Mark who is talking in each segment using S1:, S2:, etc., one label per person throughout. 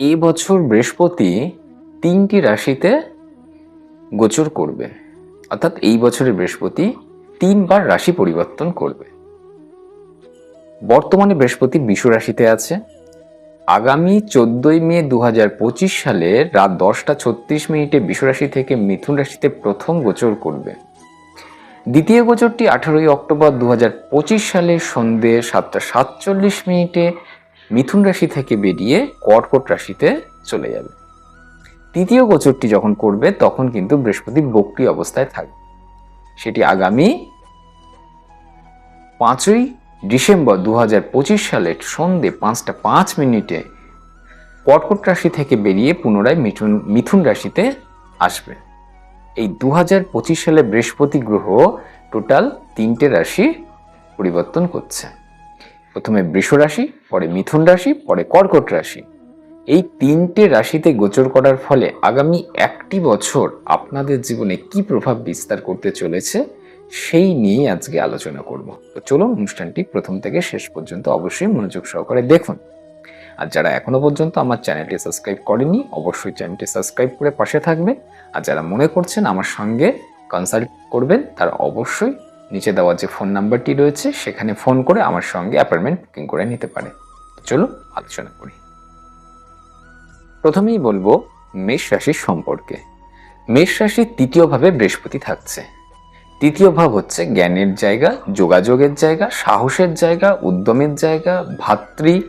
S1: এ বছর বৃহস্পতি তিনটি রাশিতে গোচর করবে। অর্থাৎ এই বছরের বৃহস্পতি তিনবার রাশি পরিবর্তন করবে। বর্তমানে বৃহস্পতি বিষ রাশিতে আছে। আগামী চোদ্দই মে দু সালে রাত দশটা ছত্রিশ মিনিটে বিষ রাশি থেকে মিথুন রাশিতে প্রথম গোচর করবে। দ্বিতীয় গোচরটি আঠারোই অক্টোবর দু সালে সন্ধে সাতটা সাতচল্লিশ মিনিটে মিথুন রাশি থেকে বেরিয়ে কর্কট রাশিতে চলে যাবে। তৃতীয় গোচরটি যখন করবে, তখন কিন্তু বৃহস্পতি বক্রি অবস্থায় থাকবে। সেটি আগামী পাঁচই ডিসেম্বর দু সালের সন্ধে পাঁচটা পাঁচ মিনিটে কর্কট রাশি থেকে বেরিয়ে পুনরায় মিথুন মিথুন রাশিতে আসবে। এই দু সালে বৃহস্পতি গ্রহ টোটাল তিনটে রাশি পরিবর্তন করছে। প্রথমে বৃষ রাশি, পরে মিথুন রাশি, পরে কর্কট রাশি। এই তিনটে রাশিতে গোচর করার ফলে আগামী একটি বছর আপনাদের জীবনে কি প্রভাব বিস্তার করতে চলেছে, সেই নিয়ে আজকে আলোচনা করব। তো চলুন অনুষ্ঠানটি প্রথম থেকে শেষ পর্যন্ত অবশ্যই মনোযোগ সহকারে দেখুন। আর যারা এখনও পর্যন্ত আমার চ্যানেলটি সাবস্ক্রাইব করেনি অবশ্যই চ্যানেলটি সাবস্ক্রাইব করে পাশে থাকবেন। আর যারা মনে করছেন আমার সঙ্গে কনসাল্ট করবেন, তারা অবশ্যই নিচে দেওয়া যে ফোন নাম্বারটি রয়েছে, সেখানে ফোন করে আমার সঙ্গে অ্যাপয়েন্টমেন্ট বুকিং করে নিতে পারে। চলুন আলোচনা করি। প্রথমেই বলব মেষ রাশির সম্পর্কে। মেষ রাশির তৃতীয়ভাবে বৃহস্পতি থাকছে। তৃতীয় ভাব হচ্ছে জ্ঞানের জায়গা, যোগাযোগের জায়গা, সাহসের জায়গা, উদ্যমের জায়গা, ভাতৃ,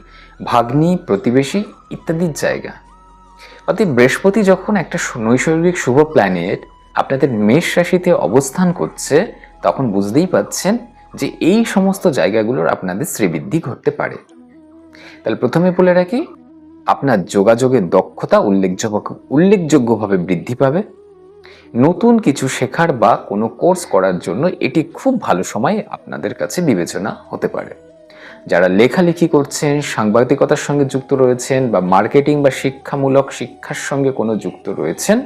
S1: ভাগ্নি, প্রতিবেশী ইত্যাদির জায়গা। অর্থাৎ বৃহস্পতি যখন একটা নৈসর্গিক শুভ প্ল্যানেট আপনাদের মেষ রাশিতে অবস্থান করছে তখন বুঝতেই পাচ্ছেন যে এই সমস্ত জায়গাগুলোর আপনাদের শ্রীবৃদ্ধি ঘটতে পারে। তাহলে প্রথমে বলে রাখি, আপনার যোগাযোগের দক্ষতা উল্লেখযোগ্য, উল্লেখযোগ্যভাবে বৃদ্ধি পাবে। নতুন কিছু শেখার বা কোনো কোর্স করার জন্য এটি খুব ভালো সময় আপনাদের কাছে বিবেচনা হতে পারে। যারা লেখালেখি করছেন, সাংবাদিকতার সঙ্গে যুক্ত রয়েছেন বা মার্কেটিং বা শিক্ষামূলক শিক্ষার সঙ্গে কোনো যুক্ত রয়েছেন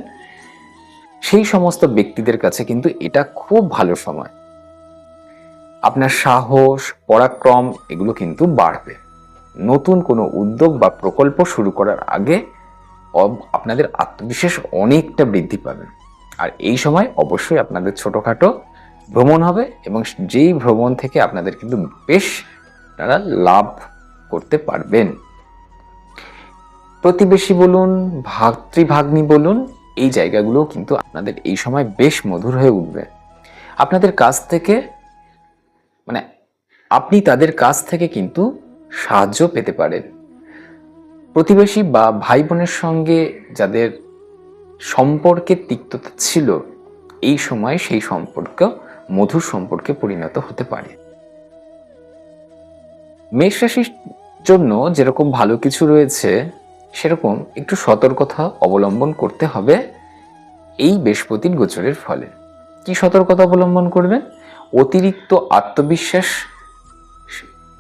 S1: সেই সমস্ত ব্যক্তিদের কাছে কিন্তু এটা খুব ভালো সময়। আপনার সাহস, পরাক্রম এগুলো কিন্তু বাড়বে। নতুন কোনো উদ্যোগ বা প্রকল্প শুরু করার আগে আপনাদের আত্মবিশ্বাস অনেকটা বৃদ্ধি পাবে। আর এই সময় অবশ্যই আপনাদের ছোটোখাটো ভ্রমণ হবে এবং যেই ভ্রমণ থেকে আপনাদের কিন্তু বেশ তারা লাভ করতে পারবেন। প্রতিবেশী বলুন, ভাতৃভাগ্নি বলুন এই জায়গাগুলো কিন্তু আপনাদের এই সময় বেশ মধুর হয়ে উঠবে। আপনাদের কাছ থেকে মানে আপনি তাদের কাছ থেকে কিন্তু সাহায্য পেতে পারেন। প্রতিবেশী বা ভাই বোনের সঙ্গে যাদের সম্পর্কের তিক্ততা ছিল, এই সময় সেই সম্পর্ক, মধুর সম্পর্কে পরিণত হতে পারে। মেষ রাশির জন্য যেরকম ভালো কিছু রয়েছে সেরকম একটু সতর্কতা অবলম্বন করতে হবে এই বৃহস্পতির গোচরের ফলে। কি সতর্কতা অবলম্বন করবেন? অতিরিক্ত আত্মবিশ্বাস,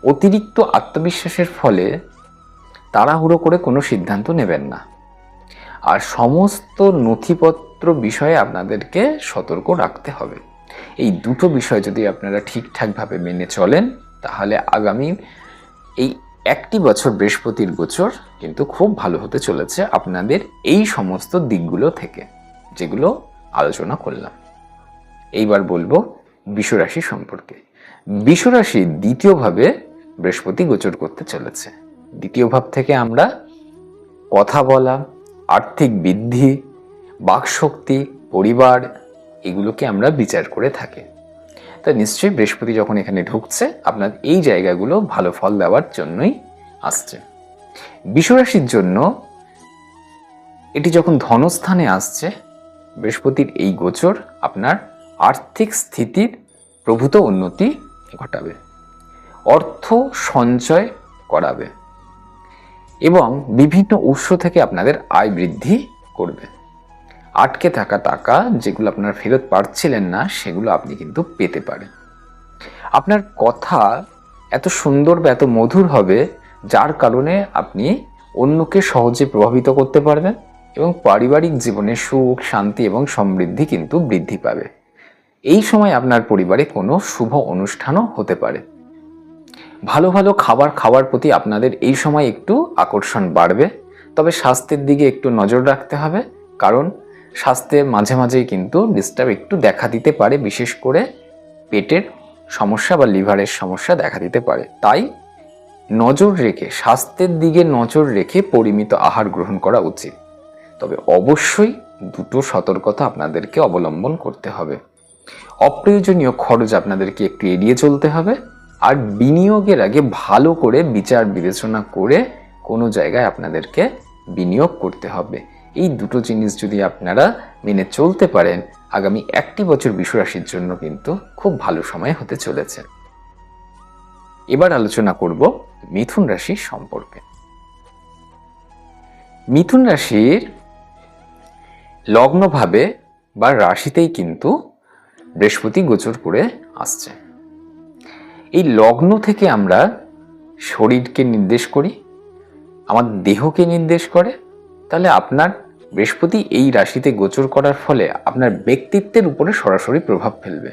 S1: অতিরিক্ত আত্মবিশ্বাসের ফলে তাড়াহুড়ো করে কোনো সিদ্ধান্ত নেবেন না। আর সমস্ত নথিপত্র বিষয়ে আপনাদেরকে সতর্ক রাখতে হবে। এই দুটো বিষয় যদি আপনারা ঠিকঠাকভাবে মেনে চলেন, তাহলে আগামী এই একটি বছর বৃহস্পতির গোচর কিন্তু খুব ভালো হতে চলেছে আপনাদের এই সমস্ত দিকগুলো থেকে, যেগুলো আলোচনা করলাম। এইবার বলব বিশ্বরাশি সম্পর্কে। বিশ্বরাশি দ্বিতীয়ভাবে বৃহস্পতি গোচর করতে চলেছে। দ্বিতীয় ভাব থেকে আমরা কথা বলা, আর্থিক বৃদ্ধি, বাকশক্তি, পরিবার, এগুলোকে আমরা বিচার করে থাকি। তা নিশ্চয়ই বৃহস্পতি যখন এখানে ঢুকছে, আপনার এই জায়গাগুলো ভালো ফল দেওয়ার জন্যই আসছে। বিশ্বরাশির জন্য এটি যখন ধনস্থানে আসছে, বৃহস্পতির এই গোচর আপনার আর্থিক স্থিতির প্রভূত উন্নতি ঘটাবে, অর্থ সঞ্চয় করাবে এবং বিভিন্ন উৎস থেকে আপনাদের আয় বৃদ্ধি করবে। আটকে থাকা টাকা যেগুলো আপনারা ফেরত পাচ্ছিলেন না, সেগুলো আপনি কিন্তু পেতে পারেন। আপনার কথা এত সুন্দর বা এত মধুর হবে, যার কারণে আপনি অন্যকে সহজে প্রভাবিত করতে পারবেন এবং পারিবারিক জীবনে সুখ, শান্তি এবং সমৃদ্ধি কিন্তু বৃদ্ধি পাবে। এই সময় আপনার পরিবারে কোনো শুভ অনুষ্ঠানও হতে পারে। ভালো ভালো খাবার খাওয়ার প্রতি আপনাদের এই সময় একটু আকর্ষণ বাড়বে, তবে স্বাস্থ্যের দিকে একটু নজর রাখতে হবে, কারণ স্বাস্থ্যে মাঝে মাঝেই কিন্তু ডিস্টার্ব একটু দেখা দিতে পারে, বিশেষ করে পেটের সমস্যা বা লিভারের সমস্যা দেখা দিতে পারে। তাই নজর রেখে, স্বাস্থ্যের দিকে নজর রেখে পরিমিত আহার গ্রহণ করা উচিত। তবে অবশ্যই দুটো সতর্কতা আপনাদেরকে অবলম্বন করতে হবে। অপ্রয়োজনীয় খরচ আপনাদেরকে একটু এড়িয়ে চলতে হবে। আর বিনিয়োগের আগে ভালো করে বিচার বিবেচনা করে কোনো জায়গায় আপনাদেরকে বিনিয়োগ করতে হবে। এই দুটো জিনিস যদি আপনারা মেনে চলতে পারেন, আগামী একটি বছর বিশ্বরাশির জন্য কিন্তু খুব ভালো সময় হতে চলেছে। এবার আলোচনা করব মিথুন রাশি সম্পর্কে। মিথুন রাশির লগ্নভাবে বা রাশিতেই কিন্তু বৃহস্পতি গোচর করে আসছে। এই লগ্ন থেকে আমরা শরীরকে নির্দেশ করি, আমার দেহকে নির্দেশ করে, তাহলে আপনার বৃহস্পতি এই রাশিতে গোচর করার ফলে আপনার ব্যক্তিত্বের উপরে সরাসরি প্রভাব ফেলবে।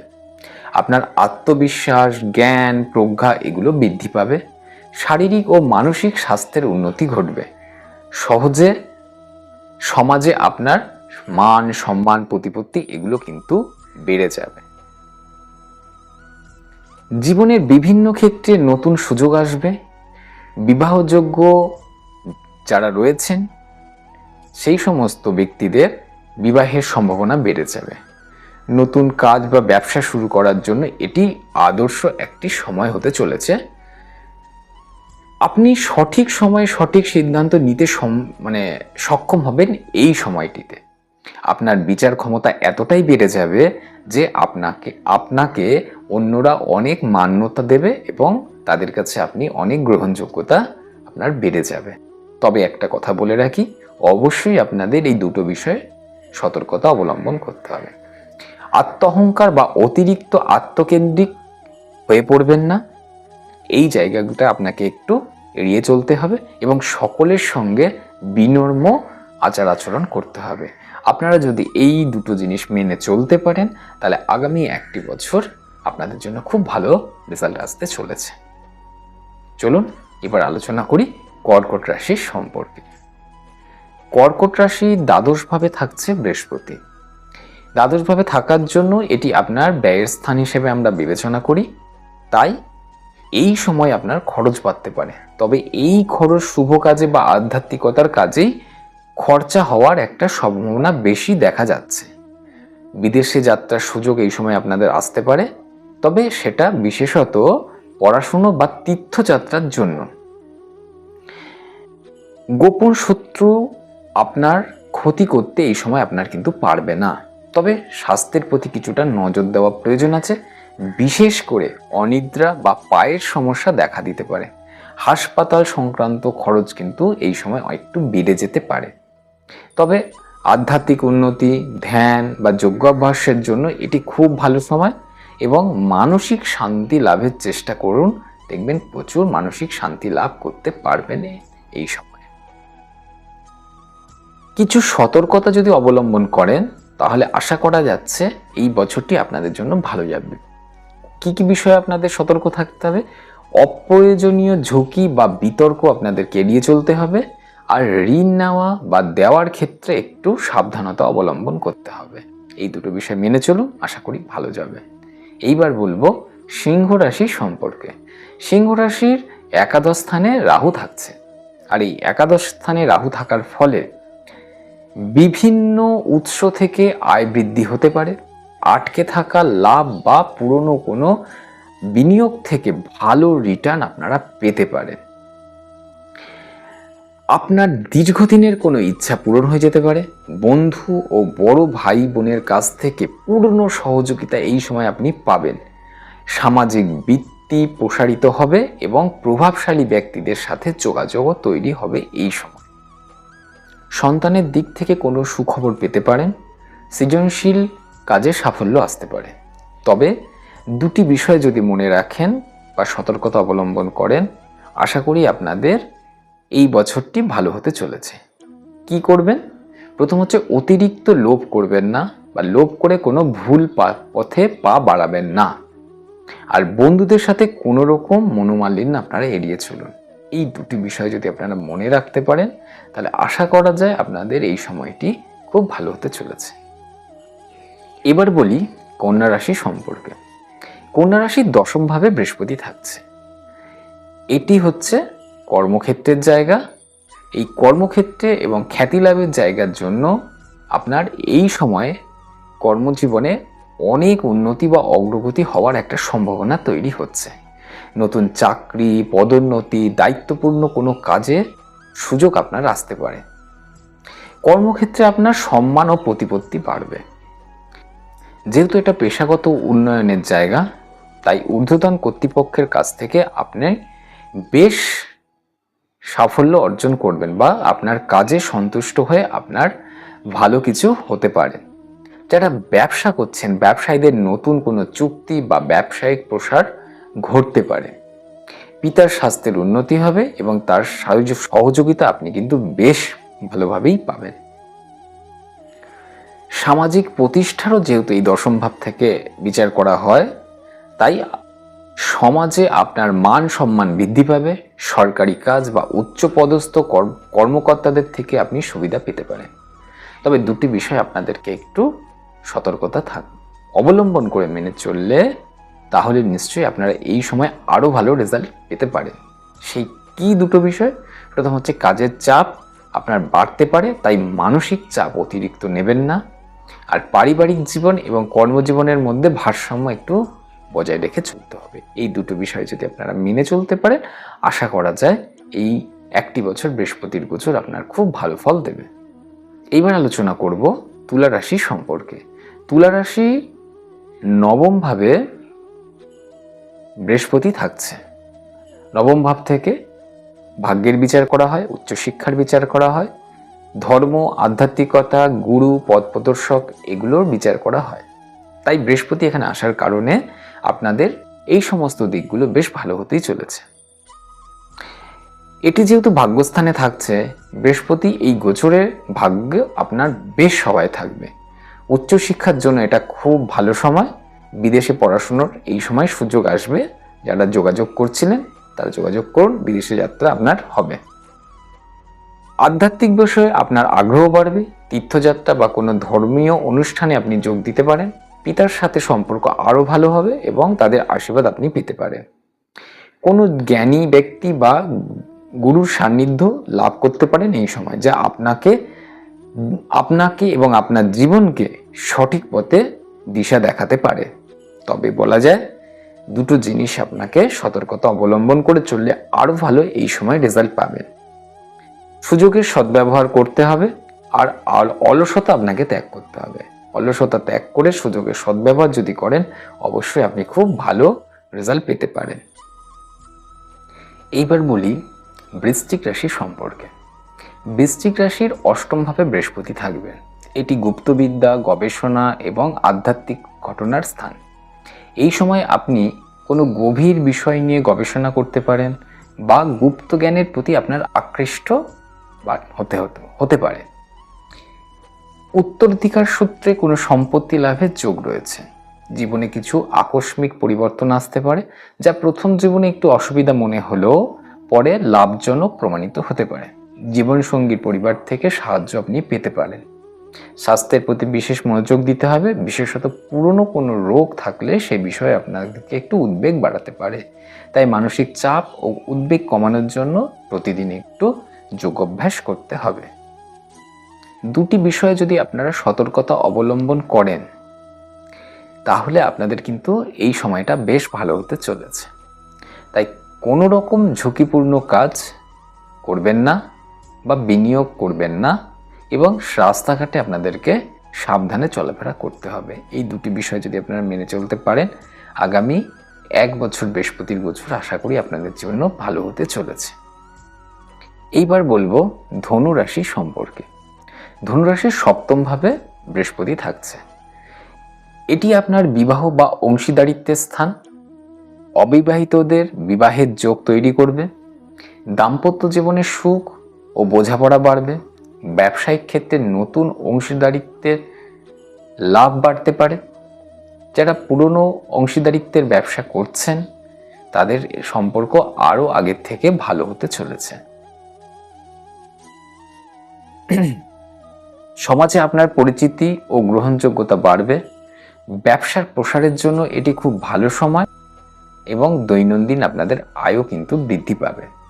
S1: আপনার আত্মবিশ্বাস, জ্ঞান, প্রজ্ঞা এগুলো বৃদ্ধি পাবে। শারীরিক ও মানসিক স্বাস্থ্যের উন্নতি ঘটবে। সহজে সমাজে আপনার মান, সম্মান, প্রতিপত্তি এগুলো কিন্তু বেড়ে যাবে। জীবনের বিভিন্ন ক্ষেত্রে নতুন সুযোগ আসবে। বিবাহযোগ্য যারা রয়েছেন সেই সমস্ত ব্যক্তিদের বিবাহের সম্ভাবনা বেড়ে যাবে। নতুন কাজ বা ব্যবসা শুরু করার জন্য এটি আদর্শ একটি সময় হতে চলেছে। আপনি সঠিক সময়ে সঠিক সিদ্ধান্ত নিতে মানে সক্ষম হবেন এই সময়টিতে। আপনার বিচার ক্ষমতা এতটাই বেড়ে যাবে যে আপনাকে আপনাকে অন্যরা অনেক মান্যতা দেবে এবং তাদের কাছে আপনি অনেক গ্রহণযোগ্যতা আপনার বেড়ে যাবে। তবে একটা কথা বলে রাখি অবশ্যই আপনাদের এই দুটো বিষয়ে সতর্কতা অবলম্বন করতে হবে। আত্মহংকার বা অতিরিক্ত আত্মকেন্দ্রিক হয়ে পড়বেন না। এই জায়গাগুলো আপনাকে একটু এড়িয়ে চলতে হবে এবং সকলের সঙ্গে বিনর্ম আচার আচরণ করতে হবে। আপনারা যদি এই দুটো জিনিস মেনে চলতে পারেন, তাহলে আগামী একটি বছর আপনাদের জন্য খুব ভালো রেজাল্ট আসতে চলেছে। চলুন, এবার আলোচনা করি কর্কট রাশির সম্পর্কে। কর্কট রাশি দ্বাদশভাবে থাকছে বৃহস্পতি। দ্বাদশভাবে থাকার জন্য এটি আপনার ব্যয়ের স্থান হিসেবে আমরা বিবেচনা করি। তাই এই সময় আপনার খরচ বাড়তে পারে। তবে এই খরচ শুভ কাজে বা আধ্যাত্মিকতার কাজেই খরচা হওয়ার একটা সম্ভাবনা বেশি দেখা যাচ্ছে। বিদেশে যাত্রার সুযোগ এই সময় আপনাদের আসতে পারে। তবে সেটা বিশেষত পড়াশুনো বা তীর্থযাত্রার জন্য। গোপন শত্রু আপনার ক্ষতি করতে এই সময় আপনার কিন্তু পারবে না। তবে স্বাস্থ্যের প্রতি কিছুটা নজর দেওয়া প্রয়োজন আছে। বিশেষ করে অনিদ্রা বা পায়ের সমস্যা দেখা দিতে পারে। হাসপাতাল সংক্রান্ত খরচ কিন্তু এই সময় একটু বেড়ে যেতে পারে। তবে আধ্যাত্মিক উন্নতি, ধ্যান বা যোগ্যাভ্যাসের জন্য এটি খুব ভালো সময় এবং মানসিক শান্তি লাভের চেষ্টা করুন। দেখবেন প্রচুর মানসিক শান্তি লাভ করতে পারবেন এই সময় কিছু সতর্কতা যদি অবলম্বন করেন, তাহলে আশা করা যাচ্ছে এই বছরটি আপনাদের জন্য ভালো যাবে। কি কি বিষয়ে আপনাদের সতর্ক থাকতে হবে? অপ্রয়োজনীয় ঝুঁকি বা বিতর্ক আপনাদেরকে এড়িয়ে চলতে হবে, আর ঋণ নেওয়া বা দেওয়ার ক্ষেত্রে একটু সাবধানতা অবলম্বন করতে হবে। এই দুটো বিষয় মেনে চলুন, আশা করি ভালো যাবে। এইবার বলব সিংহ রাশি সম্পর্কে। সিংহ রাশির একাদশ স্থানে রাহু থাকছে। আর এই একাদশ স্থানে রাহু থাকার ফলে বিভিন্ন উৎস থেকে আয় বৃদ্ধি হতে পারে, আটকে থাকা লাভ বা পুরনো কোনো বিনিয়োগ থেকে ভালো রিটার্ন আপনারা পেতে পারেন। আপনার দীর্ঘদিনের কোনো ইচ্ছা পূরণ হয়ে যেতে পারে, বন্ধু ও বড় ভাই বোনের কাছ থেকে পূর্ণ সহযোগিতা এই সময় আপনি পাবেন। সামাজিক বৃত্তি প্রসারিত হবে এবং প্রভাবশালী ব্যক্তিদের সাথে যোগাযোগও তৈরি হবে এই সময়। সন্তানের দিক থেকে কোনো সুখবর পেতে পারেন সৃজনশীল কাজে সাফল্য আসতে পারে। তবে দুটি বিষয় যদি মনে রাখেন বা সতর্কতা অবলম্বন করেন, আশা করি আপনাদের এই বছরটি ভালো হতে চলেছে। কি করবেন? প্রথম হচ্ছে অতিরিক্ত লোভ করবেন না বা লোভ করে কোনো ভুল পথে পা বাড়াবেন না। আর বন্ধুদের সাথে কোনো রকম মনোমালিন্য আপনারা এড়িয়ে চলুন। এই দুটি বিষয় যদি আপনারা মনে রাখতে পারেন, তাহলে আশা করা যায় আপনাদের এই সময়টি খুব ভালো হতে চলেছে। এবার বলি কন্যা রাশি সম্পর্কে। কন্যা রাশির দশমভাবে বৃহস্পতি থাকছে। এটি হচ্ছে কর্মক্ষেত্রের জায়গা। এই কর্মক্ষেত্রে এবং খ্যাতি লাভের জায়গার জন্য আপনার এই সময়ে কর্মজীবনে অনেক উন্নতি বা অগ্রগতি হওয়ার একটা সম্ভাবনা তৈরি হচ্ছে। নতুন চাকরি, পদোন্নতি, দায়িত্বপূর্ণ কোনো কাজের সুযোগ আপনার আসতে পারে। কর্মক্ষেত্রে আপনার সম্মান ও প্রতিপত্তি বাড়বে। যেহেতু এটা পেশাগত উন্নয়নের জায়গা, তাই ঊর্ধ্বতন কর্তৃপক্ষের কাছ থেকে আপনি বেশ সাফল্য অর্জন করবেন বা আপনার কাজে সন্তুষ্ট হয়ে আপনার ভালো কিছু হতে পারে। যারা ব্যবসা করছেন, ব্যবসায়ীদের নতুন কোনো চুক্তি বা ব্যবসায়িক প্রসার ঘটতে পারে। পিতার স্বাস্থ্যের উন্নতি হবে এবং তার সহযোগিতা আপনি কিন্তু বেশ ভালোভাবেই পাবেন। সামাজিক প্রতিষ্ঠারও যেহেতু এই দশম ভাব থেকে বিচার করা হয়, তাই সমাজে আপনার মান সম্মান বৃদ্ধি পাবে, সরকারি কাজ বা উচ্চ পদস্থ কর- কর্মকর্তাদের থেকে আপনি সুবিধা পেতে পারেন। তবে দুটি বিষয় আপনাদেরকে একটু সতর্কতা থাক অবলম্বন করে মেনে চললে তাহলে নিশ্চয়ই আপনারা এই সময় আরও ভালো রেজাল্ট পেতে পারেন। সেই কি দুটো বিষয়? প্রথম হচ্ছে কাজের চাপ আপনার বাড়তে পারে, তাই মানসিক চাপ অতিরিক্ত নেবেন না। আর পারিবারিক জীবন এবং কর্মজীবনের মধ্যে ভারসাম্য একটু বজায় রেখে চলতে হবে। এই দুটো বিষয় যদি আপনারা মেনে চলতে পারেন, আশা করা যায় এই একটি বছর বৃহস্পতির গোচর আপনার খুব ভালো ফল দেবে। এইবার আলোচনা করব তুলা রাশি সম্পর্কে। তুলা রাশি নবম ভাবে বৃহস্পতি থাকছে। নবম ভাব থেকে ভাগ্যের বিচার করা হয়, উচ্চশিক্ষার বিচার করা হয়, ধর্ম, আধ্যাত্মিকতা, গুরু, পথ প্রদর্শক এগুলোর বিচার করা হয়। তাই বৃহস্পতি এখানে আসার কারণে আপনাদের এই সমস্ত দিকগুলো বেশ ভালো হতেই চলেছে। এটি যেহেতু ভাগ্যস্থানে থাকছে, বৃহস্পতি এই গোচরের ভাগ্য আপনার বেশ সবাই থাকবে। উচ্চশিক্ষার জন্য এটা খুব ভালো সময় বিদেশে পড়াশুনোর এই সময় সুযোগ আসবে যারা যোগাযোগ করছিলেন, তারা যোগাযোগ করুন, বিদেশে যাত্রা আপনার হবে। আধ্যাত্মিক বিষয়ে আপনার আগ্রহ বাড়বে, তীর্থযাত্রা বা কোনো ধর্মীয় অনুষ্ঠানে আপনি যোগ দিতে পারেন, পিতার সাথে সম্পর্ক আরও ভালো হবে এবং তাদের আশীর্বাদ আপনি পেতে পারেন। কোনো জ্ঞানী ব্যক্তি বা গুরুর সান্নিধ্য লাভ করতে পারেন এই সময়, যা আপনাকে আপনাকে এবং আপনার জীবনকে সঠিক পথে দিশা দেখাতে পারে। তবে বলা যায়, দুটো জিনিস আপনাকে সতর্কতা অবলম্বন করে চললে আরও ভালো এই সময় রেজাল্ট পাবেন। সুযোগের সদ্ব্যবহার করতে হবে আর অলসতা আপনাকে ত্যাগ করতে হবে। অলসতা ত্যাগ করে সুযোগের সদ্ব্যবহার যদি করেন, অবশ্যই আপনি খুব ভালো রেজাল্ট পেতে পারেন। এইবার বলি বৃশ্চিক রাশি সম্পর্কে। বৃশ্চিক রাশির অষ্টমভাবে বৃহস্পতি থাকবে এটি গুপ্তবিদ্যা, গবেষণা এবং আধ্যাত্মিক ঘটনার স্থান। এই সময় আপনি কোনো গভীর বিষয় নিয়ে গবেষণা করতে পারেন বা গুপ্ত জ্ঞানের প্রতি আপনার আকৃষ্ট বা হতে হতে হতে পারে। উত্তরাধিকার সূত্রে কোনো সম্পত্তি লাভের যোগ রয়েছে। জীবনে কিছু আকস্মিক পরিবর্তন আসতে পারে, যা প্রথম জীবনে একটু অসুবিধা মনে হলেও পরে লাভজনক প্রমাণিত হতে পারে। জীবনসঙ্গীর পরিবার থেকে সাহায্য আপনি পেতে পারেন। স্বাস্থ্যের প্রতি বিশেষ মনোযোগ দিতে হবে, বিশেষত পুরনো কোনো রোগ থাকলে সে বিষয়ে আপনাদেরকে একটু উদ্বেগ বাড়াতে পারে। তাই মানসিক চাপ ও উদ্বেগ কমানোর জন্য প্রতিদিন একটু যোগাভ্যাস করতে হবে। দুটি বিষয়ে যদি আপনারা সতর্কতা অবলম্বন করেন, তাহলে আপনাদের কিন্তু এই সময়টা বেশ ভালো হতে চলেছে। তাই কোনো রকম ঝুঁকিপূর্ণ কাজ করবেন না বা বিনিয়োগ করবেন না। এবং রাস্তাঘাটে আপনাদেরকে সাবধানে চলাফেরা করতে হবে। এই দুটি বিষয় যদি আপনারা মেনে চলতে পারেন, আগামী এক বছর, বৃহস্পতির বছর আশা করি আপনাদের জন্য ভালো হতে চলেছে। এইবার বলব ধনু রাশি সম্পর্কে। ধনুরাশির সপ্তমভাবে বৃহস্পতি থাকছে। এটি আপনার বিবাহ বা অংশীদারিত্বের স্থান। অবিবাহিতদের বিবাহের যোগ তৈরি করবে। দাম্পত্য জীবনে সুখ ও বোঝাপড়া বাড়বে। ব্যবসায়িক ক্ষেত্রে নতুন অংশীদারিত্বের লাভ বাড়তে পারে। যারা পুরনো অংশীদারিত্বের ব্যবসা করছেন, তাদের সম্পর্ক আরও আগের থেকে ভালো হতে চলেছে। সমাজে আপনার পরিচিতি ও গ্রহণযোগ্যতা বাড়বে। ব্যবসার প্রসারের জন্য এটি খুব ভালো সময় এবং দৈনন্দিন আপনাদের আয়ও কিন্তু বৃদ্ধি পাবে।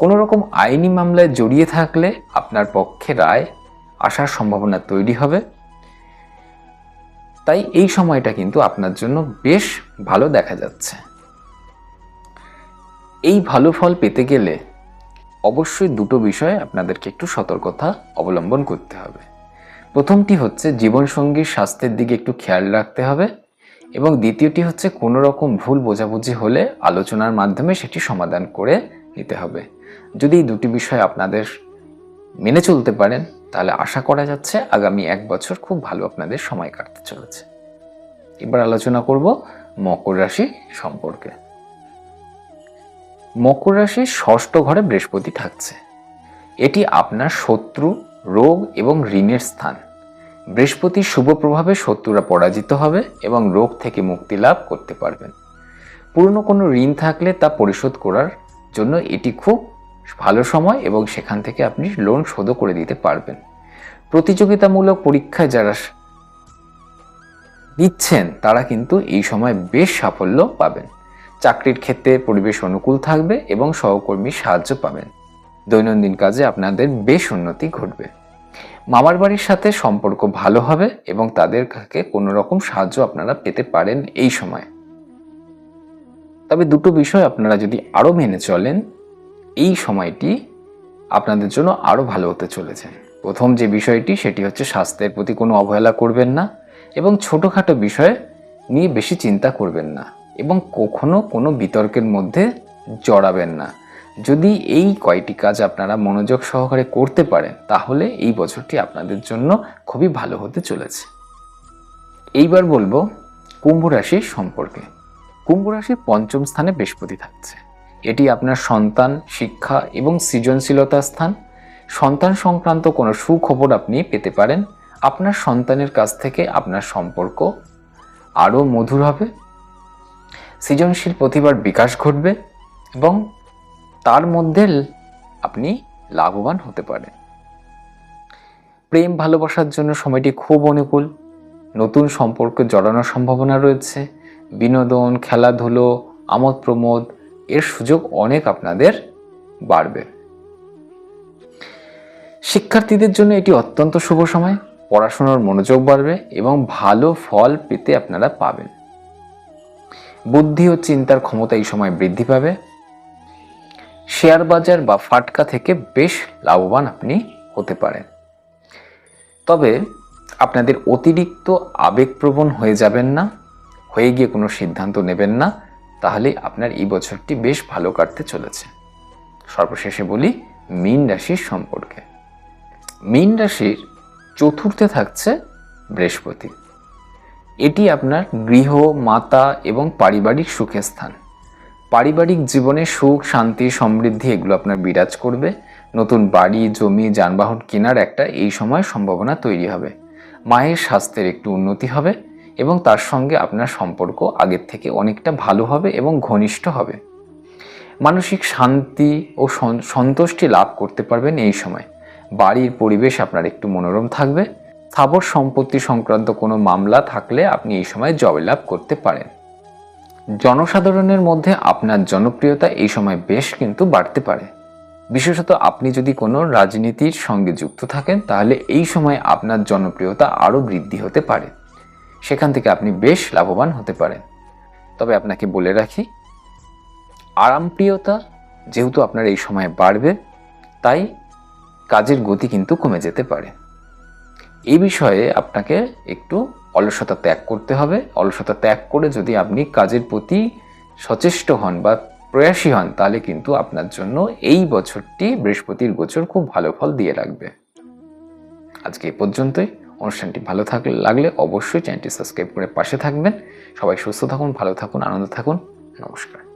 S1: কোনো রকম আইনি মামলায় জড়িয়ে থাকলে আপনার পক্ষে রায় আসার সম্ভাবনা তৈরি হবে। তাই এই সময়টা কিন্তু আপনার জন্য বেশ ভালো দেখা যাচ্ছে। এই ভালো ফল পেতে গেলে অবশ্যই দুটো বিষয়ে আপনাদেরকে একটু সতর্কতা অবলম্বন করতে হবে। প্রথমটি হচ্ছে জীবনসঙ্গীর স্বাস্থ্যের দিকে একটু খেয়াল রাখতে হবে এবং দ্বিতীয়টি হচ্ছে কোনো রকম ভুল বোঝাবুঝি হলে আলোচনার মাধ্যমে সেটি সমাধান করে নিতে হবে। যদি এই দুটি বিষয় আপনাদের মেনে চলতে পারেন, তাহলে আশা করা যাচ্ছে আগামী এক বছর খুব ভালো আপনাদের সময় কাটতে চলেছে। এবার আলোচনা করব মকর রাশি সম্পর্কে। মকর রাশির ষষ্ঠ ঘরে বৃহস্পতি থাকছে। এটি আপনার শত্রু, রোগ এবং ঋণের স্থান। বৃহস্পতির শুভ প্রভাবে শত্রুরা পরাজিত হবে এবং রোগ থেকে মুক্তি লাভ করতে পারবেন। পুরনো কোনো ঋণ থাকলে তা পরিশোধ করার জন্য এটি খুব ভালো সময় এবং সেখান থেকে আপনি লোন শোধও করে দিতে পারবেন। প্রতিযোগিতামূলক পরীক্ষায় যারা দিচ্ছেন তারা কিন্তু এই সময় বেশ সাফল্য পাবেন। চাকরির ক্ষেত্রে পরিবেশ অনুকূল থাকবে এবং সহকর্মী সাহায্য পাবেন। দৈনন্দিন কাজে আপনাদের বেশ উন্নতি ঘটবে। মামার বাড়ির সাথে সম্পর্ক ভালো হবে এবং তাদের কাছে কোনো রকম সাহায্য আপনারা পেতে পারেন এই সময়। তবে দুটো বিষয় আপনারা যদি আরও মেনে চলেন এই সময়টি আপনাদের জন্য আরও ভালো হতে চলেছে। প্রথম যে বিষয়টি, সেটি হচ্ছে স্বাস্থ্যের প্রতি কোনো অবহেলা করবেন না এবং ছোটোখাটো বিষয় নিয়ে বেশি চিন্তা করবেন না এবং কখনো কোনো বিতর্কের মধ্যে জড়াবেন না। যদি এই কয়টি কাজ আপনারা মনোযোগ সহকারে করতে পারেন, তাহলে এই বছরটি আপনাদের জন্য খুবই ভালো হতে চলেছে। এইবার বলব কুম্ভ রাশির সম্পর্কে। কুম্ভ রাশির পঞ্চম স্থানে বৃহস্পতি থাকছে। এটি আপনার সন্তান, শিক্ষা এবং সৃজনশীলতার স্থান। সন্তান সংক্রান্ত কোনো সুখবর আপনি পেতে পারেন। আপনার সন্তানের কাছ থেকে আপনার সম্পর্ক আরও মধুর হবে। সৃজনশীল প্রতিভার বিকাশ ঘটবে এবং তার মধ্যে আপনি লাভবান হতে পারেন। প্রেম ভালোবাসার জন্য সময়টি খুব অনুকূল। নতুন সম্পর্কে জড়ানোর সম্ভাবনা রয়েছে। বিনোদন, খেলাধুলো আমোদ প্রমোদ এর সুযোগ অনেক আপনাদের বাড়বে। শিক্ষার্থীদের জন্য এটি অত্যন্ত শুভ সময়, পড়াশোনার মনোযোগ বাড়বে এবং ভালো ফল পেতে আপনারা পাবেন। বুদ্ধি ও চিন্তার ক্ষমতা এই সময় বৃদ্ধি পাবে। শেয়ার বাজার বা ফাটকা থেকে বেশ লাভবান আপনি হতে পারেন। তবে আপনাদের অতিরিক্ত আবেগপ্রবণ হয়ে যাবেন না, হয়ে গিয়ে কোনো সিদ্ধান্ত নেবেন না। তাহলে আপনার এই বছরটি বেশ ভালো কাটতে চলেছে। সর্বশেষে বলি, মীন রাশির সম্পর্কে। মীন রাশির চতুর্থে থাকছে বৃহস্পতি। এটি আপনার গৃহ, মাতা এবং পারিবারিক সুখের স্থান। পারিবারিক জীবনে সুখ, শান্তি, সমৃদ্ধি এগুলো আপনার বিরাজ করবে। নতুন বাড়ি, জমি, যানবাহন কেনার একটা এই সময় সম্ভাবনা তৈরি হবে। মায়ের স্বাস্থ্যের একটু উন্নতি হবে। এবং তার সঙ্গে আপনার সম্পর্ক আগের থেকে অনেকটা ভালো হবে এবং ঘনিষ্ঠ হবে। মানসিক শান্তি ও সন্তুষ্টি লাভ করতে পারবেন এই সময়। বাড়ির পরিবেশ আপনার একটু মনোরম থাকবে। স্থাবর সম্পত্তি সংক্রান্ত কোনো মামলা থাকলে আপনি এই সময় জয়লাভ করতে পারেন। জনসাধারণের মধ্যে আপনার জনপ্রিয়তা এই সময় বেশ কিন্তু বাড়তে পারে। বিশেষত আপনি যদি কোনো রাজনীতির সঙ্গে যুক্ত থাকেন, তাহলে এই সময় আপনার জনপ্রিয়তা আরও বৃদ্ধি হতে পারে। সেখান থেকে আপনি বেশ লাভবান হতে পারেন। তবে আপনাকে বলে রাখি, আরামপ্রিয়তা যেহেতু আপনার এই সময় বাড়বে, তাই কাজের গতি কিন্তু কমে যেতে পারে। এই বিষয়ে আপনাকে একটু অলসতা ত্যাগ করতে হবে। অলসতা ত্যাগ করে যদি আপনি কাজের প্রতি সচেষ্ট হন বা প্রয়াসী হন, তাহলে কিন্তু আপনার জন্য এই বছরটি বৃহস্পতির গোচর খুব ভালো ফল দিয়ে রাখবে। আজকে এ পর্যন্তই। অনুষ্ঠানটি ভালো থাকলে লাগলে অবশ্যই চ্যানেলটি সাবস্ক্রাইব করে পাশে থাকবেন। সবাই সুস্থ থাকুন, ভালো থাকুন, আনন্দ থাকুন। নমস্কার।